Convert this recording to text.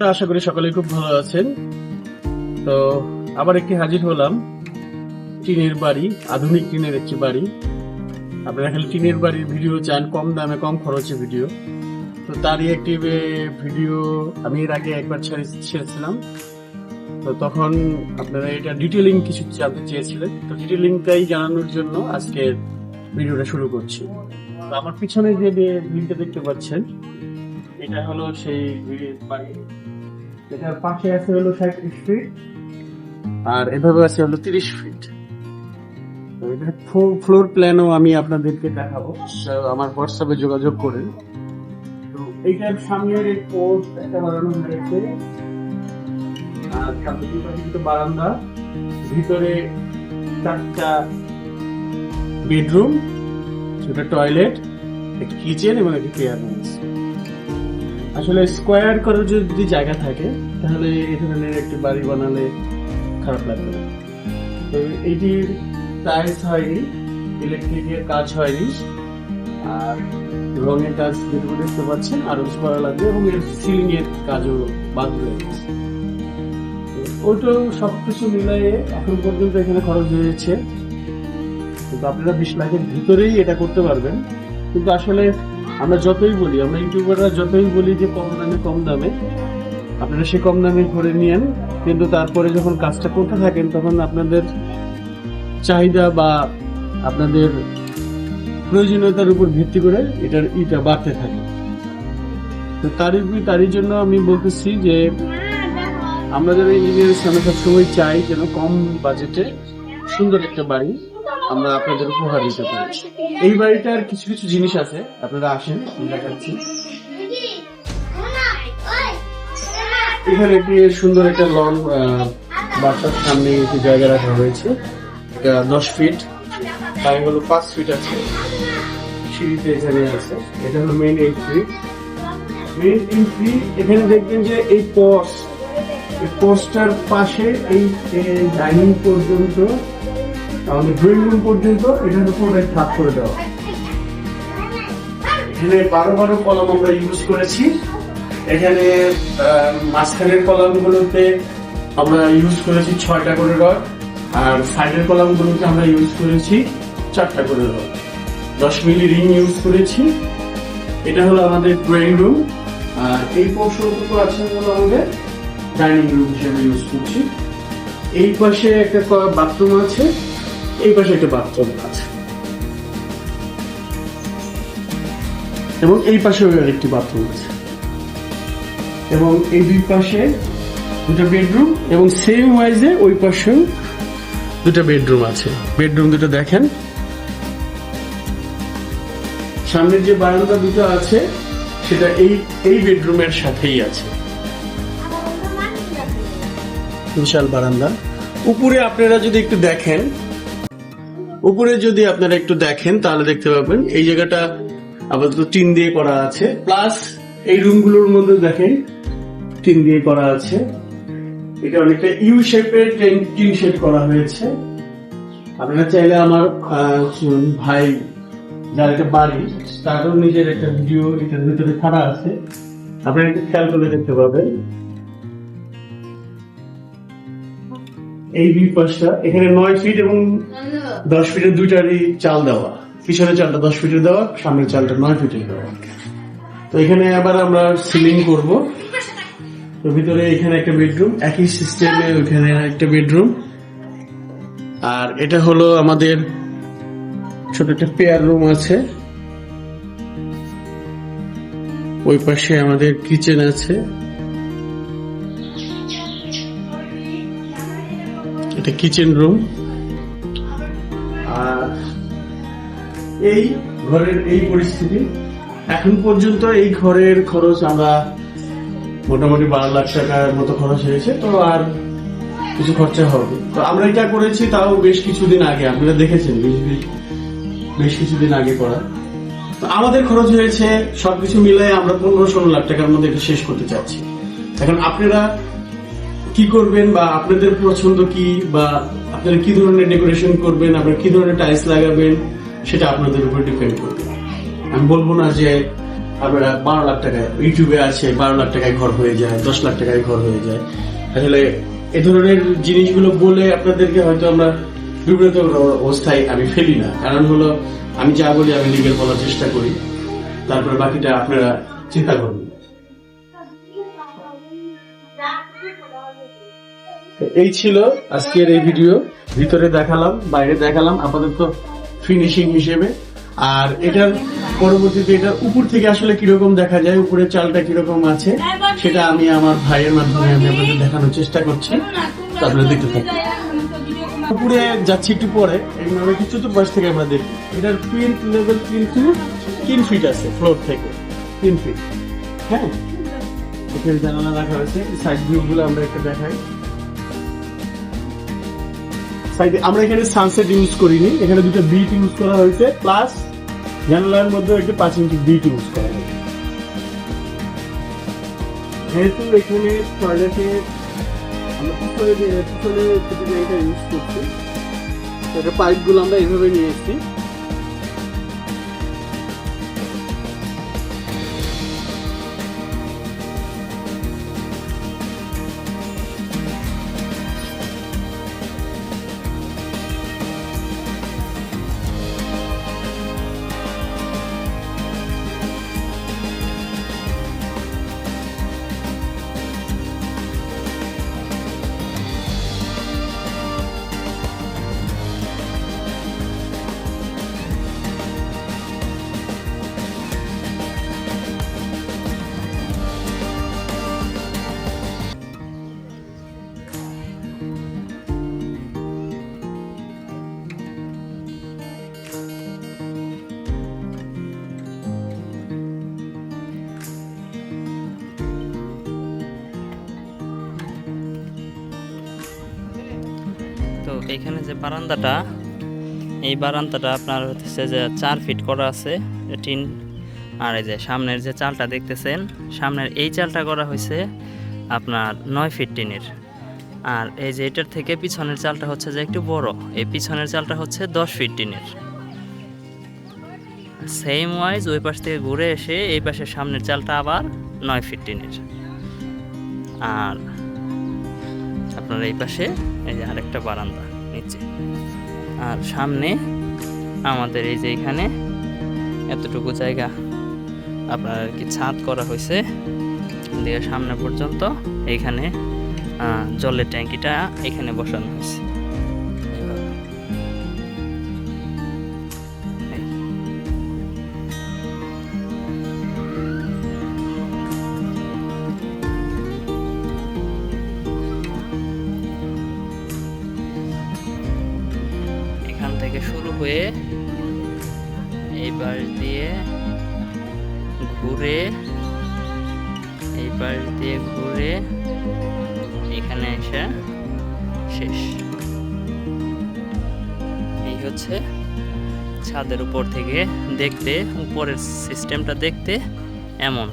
আশা করি সকলেই খুব ভালো আছেন। তো আবার একটি হাজির হলাম। টিনের বাড়ি, আধুনিক টিনের একটি বাড়ি। আপনারা খালি টিনের বাড়ির ভিডিও চান, কম দামে, কম খরচে ভিডিও। তো তারই একটি ভিডিও আমি এর আগে একবার ছেড়ে- ছেড়েছিলাম। তো তখন আপনারা এটা ডিটেলিং কিছু জানতে চেয়েছিলেন। তো ডিটেলিংটাই জানানোর জন্য আজকের ভিডিওটা শুরু করছি। আমার পিছনে যে বিলটা দেখতে পাচ্ছেন এটা হলো সেই বাড়ি। এটার পাশে আছে হলো ষাট ফিট আর এভাবে আছে হলো তিরিশ ফিট ফ্লোর প্ল্যানও আমি আপনাদেরকে দেখাবো। আমার হোয়াটসঅ্যাপে যোগাযোগ করেন। তো এইটার সামনের এই পোস্ট একটা বানানো হয়েছে। আর সামনে কিন্তু বারান্দা। ভিতরে চারটা বেডরুম সেটা টয়লেট একটা কিচেন এবং একটা কেয়ার রুম আছে আসলে স্কোয়ার করার যদি জায়গা থাকে, তাহলে এই ধরনের একটি বাড়ি বানালে খারাপ লাগবে না। তো এইটির টাইলস হয়নি ইলেকট্রিকের কাজ হয়নি, আর রঙের কাজ যেটুকু দেখতে পাচ্ছেন, আরও কিছু করা লাগবে, এবং এর সিলিং এর কাজও বাদ হয়ে গেছে। তো ওইটাও সবকিছু মিলিয়ে এখন পর্যন্ত এখানে খরচ হয়েছে। কিন্তু আপনারা বিশ লাখের ভিতরেই এটা করতে পারবেন। কিন্তু আসলে আমরা যতই বলি, আমরা ইউটিউবাররা যতই বলি যে কম দামে কম দামে, আপনারা সে কম দামে করে নিয়েন। কিন্তু তারপরে যখন কাজটা করতে থাকেন, তখন আপনাদের চাহিদা বা আপনাদের প্রয়োজনীয়তার উপর ভিত্তি করে এটার ইটা বাড়তে থাকে। তো তারই তারই জন্য আমি বলতেছি যে, আমরা যারা ইঞ্জিনিয়ারের সামনে সবসময় চাই যেন কম বাজেটে সুন্দর একটা বাড়ি আমরা আপনাদের উপহার দিতে পারি। এই বাড়িটার কিছু কিছু জিনিস আছে। আপনারা আসেন দেখাচ্ছি। এখানে একটি সুন্দর একটা লন বাসার সামনে একটি জায়গা রাখা হয়েছে। দশ ফিট তাই হলো পাঁচ ফিট আছে। সিঁড়িতে এখানে আছে। এটা হলো মেইন এন্ট্রি মেইন এন্ট্রি এখানে দেখবেন যে এই এই পোস্টার পাশে এই ডাইনিং পর্যন্ত আমাদের ড্রয়িং রুম পর্যন্ত এখানে পুরোটাই থাক করে দেওয়া এখানে বারো বারো কলম আমরা ইউজ করেছি। এখানে মাঝখানের কলামগুলোতে আমরা ইউজ করেছি ছয়টা করে রড, আর সাইডের কলামগুলোতে আমরা ইউজ করেছি চারটা করে রড। দশ মিলি রিং ইউজ করেছি। এটা হলো আমাদের ড্রয়িং রুম আর এই পোর্শনটুকু আছে হলো আমাদের ডাইনিং রুম হিসেবে ইউজ করছি। এই পাশে একটা বাথরুম আছে। এই পাশে একটা বাথরুম আছে। এবং এই পাশেও আরেকটি বাথরুম আছে। এবং এই দুই পাশে দুটো বেডরুম এবং সেম ওয়াইজে ওই পাশেও দুটো বেডরুম আছে। বেডরুম দুটো দেখেন। সামনের যে বারান্দা দুটো আছে সেটা এই এই বেডরুমের সাথেই আছে। বিশাল বারান্দা। উপরে আপনারা যদি একটু দেখেন উপরে যদি আপনারা একটু দেখেন, তাহলে দেখতে পাবেন এই জায়গাটা আপাতত টিন দিয়ে করা আছে। প্লাস এই রুমগুলোর মধ্যে দেখেন, টিন দিয়ে করা আছে। এটা অনেকটা ইউ শেপের টিন শেপ করা হয়েছে। আপনারা চাইলে আমার ভাই যার একটা বাড়ি, তারও নিজের একটা ভিডিও এটার ভিতরে ছাড়া আছে। আপনারা একটু খেয়াল করে দেখতে পাবেন। এই দুই পাশটা, এখানে নয় ফিট এবং দশ ফিটের দুইটারই চাল দেওয়া। পিছনের চালটা দশ ফিটের দেওয়া, সামনের চালটা নয় ফিটের দেওয়া। তো এখানে আবার আমরা সিলিং করব। তো ভিতরে এখানে একটা বেডরুম একই সিস্টেমে ওইখানে একটা বেডরুম আর এটা হলো আমাদের ছোট একটা পেয়ার রুম আছে। ওই পাশে আমাদের কিচেন আছে। এটা কিচেন রুম আর এই ঘরের এই পরিস্থিতি। এখন পর্যন্ত এই ঘরের খরচ আমরা মোটামুটি বারো লাখ টাকার মতো খরচ হয়েছে, তো আর কিছু খরচা হবে তো আমরা এটা করেছি, তাও বেশ কিছুদিন আগে। আপনারা দেখেছেন, বেশ কিছুদিন আগে করা। তো আমাদের খরচ হয়েছে, সবকিছু মিলে আমরা পনেরো ষোলো লাখ টাকার মধ্যে এটা শেষ করতে চাচ্ছি। এখন আপনারা কি করবেন বা আপনাদের পছন্দ কি বা আপনারা কি ধরনের ডেকোরেশন করবেন, আপনারা কি ধরনের টাইলস লাগাবেন, সেটা আপনাদের উপর ডিপেন্ড করবে। আমি বলব না যে আপনারা বারো লাখ টাকায় ইউটিউবে আছে, বারো লাখ টাকায় ঘর হয়ে যায়, দশ লাখ টাকায় ঘর হয়ে যায়। আসলে এ ধরনের জিনিসগুলো বলে আপনাদেরকে হয়তো আমরা বিব্রত অবস্থায় আমি ফেলি না। কারণ হলো, আমি যা বলি আমি লিগেল বলার চেষ্টা করি। তারপরে বাকিটা আপনারা চিন্তা করবেন। এই ছিল আজকের এই ভিডিও ভিতরে দেখালাম, বাইরে দেখালাম, আপাতত ফিনিশিং হিসেবে। আর এটার পরবর্তীতে এটা উপর থেকে আসলে কীরকম দেখা যায়, উপরের চালটা কীরকম আছে, সেটা আমি আমার ভাইয়ের মাধ্যমে আমি আপনাদের দেখানোর চেষ্টা করছি। তো আপনারা দেখতে থাকুন। উপরে যাচ্ছি একটু পরে এইভাবে একটু চতুর্পাশ থেকে আমরা দেখি। এটার প্রিন্ট লেভেল কিন্তু তিন ফিট আছে ফ্লোর থেকে। তিন ফিট হ্যাঁ? এখানে জানালা রাখা হয়েছে সাইড ভিউ গুলো আমরা একটু দেখাই। সাইডে, আমরা এখানে সানসেট ইউজ করিনি, এখানে দুটো বিট ইউজ করা হয়েছে প্লাস জানালার মধ্যে একটা পাঁচ ইঞ্চি বিট ইউজ করা হয়েছে। যেহেতু এখানে টয়লেটে আমরা পিছনে পিছনে ইউজ করছি পাইপগুলো আমরা এইভাবে নিয়ে এসেছি। এখানে যে বারান্দাটা, এই বারান্দাটা আপনার হচ্ছে যে চার ফিট করা আছে টিন আর এই যে সামনের যে চালটা দেখতেছেন, সামনের এই চালটা করা হয়েছে আপনার নয় ফিট টিনের আর এই যে এটার থেকে পিছনের চালটা হচ্ছে যে একটু বড়, এই পিছনের চালটা হচ্ছে দশ ফিট টিনের সেম ওয়াইজ ওই পাশ থেকে ঘুরে এসে এই পাশের সামনের চালটা আবার নয় ফিট টিনের আর আপনার এই পাশে এই যে আরেকটা বারান্দা। নিচে। আর সামনে আমাদের এই যে এখানে এতটুকু জায়গা। আপনার আর কি ছাদ করা হয়েছে। দিয়ে সামনে পর্যন্ত এখানে জলের ট্যাঙ্কিটা এখানে বসানো হয়েছে। হয়ে এই পাশ দিয়ে ঘুরে এই পাশ দিয়ে ঘুরে এখানে এসে শেষ। এই হচ্ছে ছাদের উপর থেকে দেখতে, উপরের সিস্টেমটা দেখতে এমন।